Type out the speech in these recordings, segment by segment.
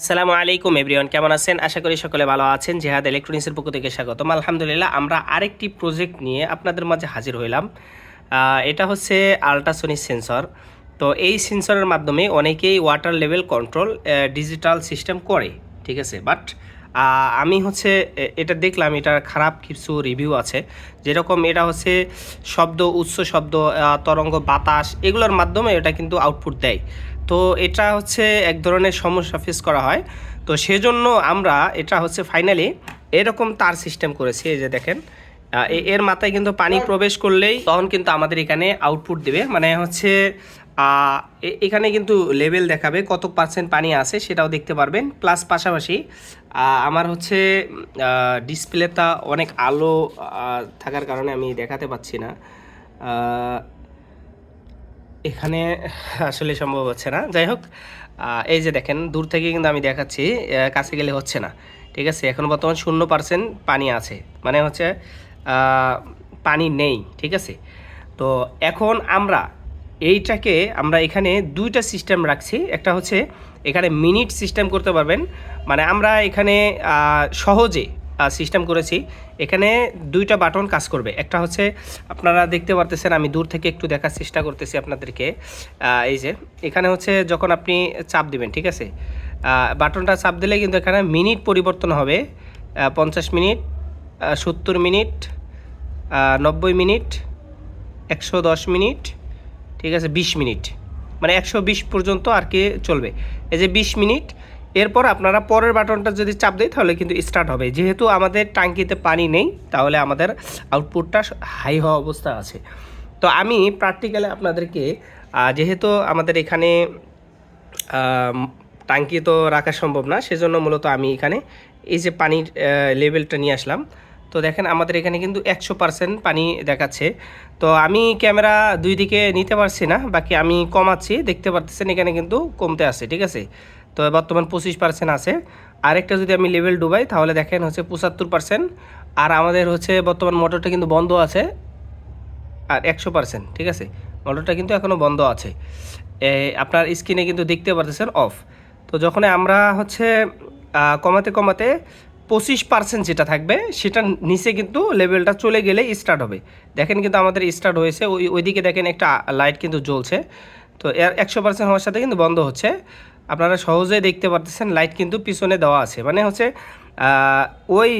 আসসালামু আলাইকুম এভরিওয়ান, কেমন আছেন? আশা করি সকলে ভালো আছেন। জেহাদ ইলেকট্রনিক্সের পক্ষ থেকে স্বাগতম। আলহামদুলিল্লাহ, আমরা আরেকটি প্রজেক্ট নিয়ে আপনাদের মাঝে হাজির হইলাম। এটা হচ্ছে আলট্রাসোনিক সেন্সর তো এই সেন্সরের মাধ্যমে অনেকেই water level control digital system করে, ঠিক আছে? বাট আমি হচ্ছে এটা দেখলাম, এটার খারাপ কিছু রিভিউ আছে। যেরকম এটা হচ্ছে শব্দ উচ্চ শব্দ তরঙ্গ, বাতাস, এগুলোর মাধ্যমে এটা কিন্তু আউটপুট দেয়। তো এটা হচ্ছে এক ধরনের সমস্যা ফেস করা হয়। তো সেজন্য আমরা এটা হচ্ছে ফাইনালি এরকম তার সিস্টেম করেছি, এই যে দেখেন। এর মাথায় কিন্তু পানি প্রবেশ করলেই তখন কিন্তু আমাদের এখানে আউটপুট দেবে। মানে হচ্ছে এখানে কিন্তু লেভেল দেখাবে কত পার্সেন্ট পানি আছে সেটাও দেখতে পারবেন। প্লাস পাশাপাশি আমার হচ্ছে ডিসপ্লেটা অনেক আলো থাকার কারণে আমি দেখাতে পাচ্ছি না। এখানে আসলে সম্ভব হচ্ছে না। যাই হোক এই যে দেখেন, দূর থেকে কিন্তু আমি দেখাচ্ছি কাছে গেলে হচ্ছে না। ঠিক আছে, এখন বর্তমান শূন্য পার্সেন্ট পানি আছে। মানে হচ্ছে পানি নেই, ঠিক আছে? তো এখন আমরা এইটাকে, আমরা এখানে দুইটা সিস্টেম রাখছি। একটা হচ্ছে, এখানে মিনিট সিস্টেম করতে পারবেন। মানে আমরা এখানে সহজে সিস্টেম করেছি। এখানে দুইটা বাটন কাজ করবে। একটা হচ্ছে, আপনারা দেখতে পারতেছেন, আমি দূর থেকে একটু দেখার চেষ্টা করতেছি আপনাদেরকে। এই যে, এখানে হচ্ছে যখন আপনি চাপ দিবেন, ঠিক আছে? বাটনটা চাপ দিলে কিন্তু এখানে মিনিট পরিবর্তন হবে। পঞ্চাশ মিনিট সত্তর মিনিট নব্বই মিনিট একশো দশ মিনিট ঠিক আছে? বিশ মিনিট মানে একশো বিশ পর্যন্ত আর কি চলবে। এই যে বিশ মিনিট এরপর আপনারা পরের বাটনটা যদি চাপ দেয় তাহলে কিন্তু স্টার্ট হবে। যেহেতু আমাদের টাঙ্কিতে পানি নেই, তাহলে আমাদের আউটপুটটা হাই হওয়া অবস্থা আছে। তো আমি প্র্যাকটিক্যালি আপনাদেরকে যেহেতু আমাদের এখানে টাঙ্কি তো রাখা সম্ভব না, সেজন্য মূলত আমি এখানে এই যে পানির লেভেলটা নিয়ে আসলাম। তো দেখেন, আমাদের এখানে কিন্তু একশো পার্সেন্ট পানি দেখাচ্ছে। তো আমি ক্যামেরা দুই দিকে নিতে পারছি না, বাকি আমি কমাচ্ছি, দেখতে পারতেছেন, এখানে কিন্তু কমতে আসছে ঠিক আছে? তো বর্তমান পঁচিশ পার্সেন্ট আছে। আরেকটা যদি আমি লেভেল ডুবাই, তাহলে দেখেন হচ্ছে পঁচাত্তর পার্সেন্ট আর আমাদের হচ্ছে বর্তমান মোটরটা কিন্তু বন্ধ আছে। আর একশো পার্সেন্ট ঠিক আছে? মোটরটা কিন্তু এখনও বন্ধ আছে। আপনার স্ক্রিনে কিন্তু দেখতে পারতেছেন অফ তো যখন আমরা হচ্ছে কমাতে কমাতে পঁচিশ পার্সেন্ট যেটা থাকবে, সেটা নিচে কিন্তু লেভেলটা চলে গেলে স্টার্ট হবে। দেখেন কিন্তু আমাদের স্টার্ট হয়েছে। ওই, ওইদিকে দেখেন একটা লাইট কিন্তু জ্বলছে। তো এর একশো পার্সেন্ট হওয়ার সাথে কিন্তু বন্ধ হচ্ছে। আপনারা সহজেই দেখতে পারতেছেন লাইট কিন্তু পিছনে দেওয়া আছে। মানে হচ্ছে ওই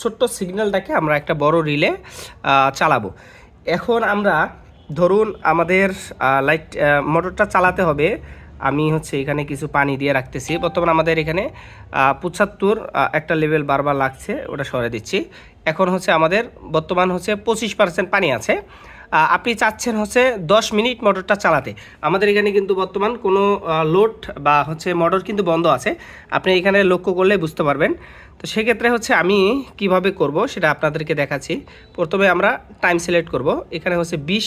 ছোট্ট সিগন্যালটাকে আমরা একটা বড় রিলে চালাবো। এখন আমরা ধরুন আমাদের লাইট মোটরটা চালাতে হবে। আমি হচ্ছে এখানে কিছু পানি দিয়ে রাখতেছি। বর্তমান আমাদের এখানে পঁচাত্তর একটা লেভেল বারবার লাগছে, ওটা সরে দিচ্ছি। এখন হচ্ছে আমাদের বর্তমান হচ্ছে পঁচিশ পার্সেন্ট পানি আছে। আপনি চাচ্ছেন হচ্ছে দশ মিনিট মোটরটা চালাতে। আমাদের এখানে কিন্তু বর্তমান কোনো লোড বা হচ্ছে মোটর কিন্তু বন্ধ আছে। আপনি এখানে লক্ষ্য করলে বুঝতে পারবেন। তো সেক্ষেত্রে হচ্ছে আমি কীভাবে করব সেটা আপনাদেরকে দেখাচ্ছি। প্রথমে আমরা টাইম সিলেক্ট করব। এখানে হচ্ছে বিশ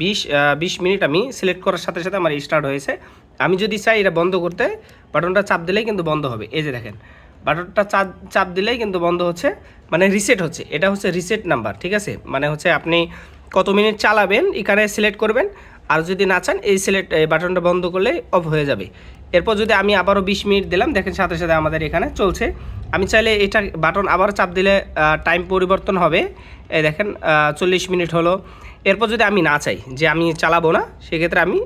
বিশ বিশ মিনিট আমি সিলেক্ট করার সাথে সাথে আমার স্টার্ট হয়েছে। আমি যদি চাই এটা বন্ধ করতে বাটনটা চাপ দিলেই কিন্তু বন্ধ হবে। এই যে দেখেন বাটনটা চাপ চাপ দিলেই কিন্তু বন্ধ হচ্ছে মানে রিসেট হচ্ছে। এটা হচ্ছে রিসেট নাম্বার ঠিক আছে? মানে হচ্ছে আপনি কত মিনিট চালাবেন, এখানে সিলেক্ট করবেন। আর যদি না চান, এই সিলেক্ট বাটনটা বন্ধ করলে অফ হয়ে যাবে। এরপর যদি আমি আবারও বিশ মিনিট দিলাম, দেখেন সাথে সাথে আমাদের এখানে চলছে। আমি চাইলে এটা বাটন আবার চাপ দিলে টাইম পরিবর্তন হবে। এই দেখেন চল্লিশ মিনিট হলো। এরপর যদি আমি না চাই, যে আমি চালাবো না, সেক্ষেত্রে আমি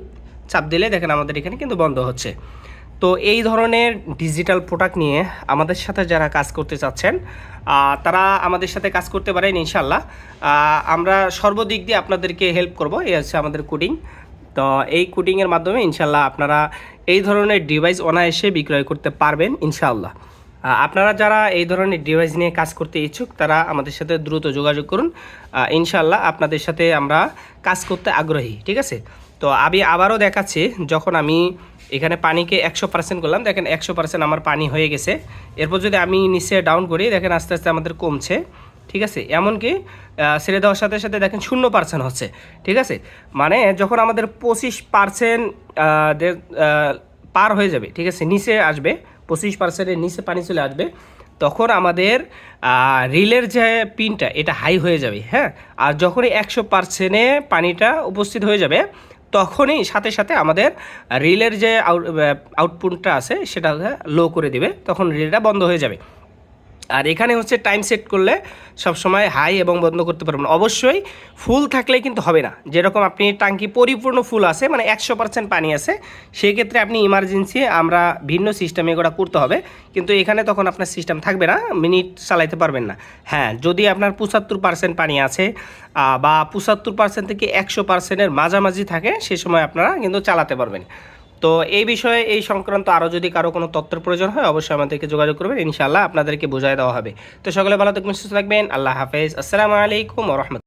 চাপ দিলে দেখেন আমাদের এখানে কিন্তু বন্ধ হচ্ছে। তো এই ধরনের ডিজিটাল প্রোডাক্ট নিয়ে আমাদের সাথে যারা কাজ করতে চাচ্ছেন তারা আমাদের সাথে কাজ করতে পারেন ইনশাল্লাহ আমরা সর্বদিক দিয়ে আপনাদেরকে হেল্প করব, এই হচ্ছে আমাদের কোডিং তো এই কোডিংয়ের মাধ্যমে ইনশাল্লাহ আপনারা এই ধরনের ডিভাইস অনায়াসে বিক্রয় করতে পারবেন ইনশাআল্লাহ। আপনারা যারা এই ধরনের ডিভাইস নিয়ে কাজ করতে ইচ্ছুক, তারা আমাদের সাথে দ্রুত যোগাযোগ করুন। ইনশাল্লাহ আপনাদের সাথে আমরা কাজ করতে আগ্রহী, ঠিক আছে? তো আমি আবারও দেখাচ্ছি, যখন আমি এখানে পানিকে একশো পার্সেন্ট করলাম। দেখেন একশো পার্সেন্ট আমার পানি হয়ে গেছে। এরপর যদি আমি নিচে ডাউন করি, দেখেন আস্তে আস্তে আমাদের কমছে। ঠিক আছে? এমনকি ছেড়ে দেওয়ার সাথে সাথে দেখেন শূন্য পার্সেন্ট হচ্ছে। ঠিক আছে? মানে যখন আমাদের পঁচিশ পার্সেন্ট পার হয়ে যাবে, ঠিক আছে? নিচে আসবে, পঁচিশ পার্সেন্টের নিচে পানি চলে আসবে, তখন আমাদের রিলের যে পিনটা, এটা হাই হয়ে যাবে হ্যাঁ? আর যখনই একশো পার্সেন্টে পানিটা উপস্থিত হয়ে যাবে তখনই সাথে সাথে আমাদের রিলের যে আউটপুটটা আছে সেটা লো করে দিবে। তখন রিলটা বন্ধ হয়ে যাবে। আর এখানে হচ্ছে টাইম সেট করলে সবসময় হাই এবং বন্ধ করতে পারবেন। অবশ্যই ফুল থাকলে কিন্তু হবে না। যেরকম আপনি টাঙ্কি পরিপূর্ণ ফুল আছে মানে একশো পার্সেন্ট পানি আছে সেই ক্ষেত্রে আপনি ইমার্জেন্সি আমরা ভিন্ন সিস্টেমে এগুলো করতে হবে। কিন্তু এখানে তখন আপনার সিস্টেম থাকবে না মিনিট চালাইতে পারবেন না। হ্যাঁ যদি আপনার পঁচাত্তর পার্সেন্ট পানি আছে বা পঁচাত্তর পার্সেন্ট থেকে একশো পার্সেন্টের মাঝামাঝি থাকে, সে সময় আপনারা কিন্তু চালাতে পারবেন। তো এই বিষয়ে, এই সংক্রান্ত আরও যদি কারও কোনো তথ্যের প্রয়োজন হয়, অবশ্যই আমাদেরকে যোগাযোগ করবেন। ইনশাআল্লাহ আপনাদেরকে বোঝায় দেওয়া হবে। তো সকলে ভালো থাকবেন, সুস্থ থাকবেন। আল্লাহ হাফেজ। আসসালামু আলাইকুম রহমত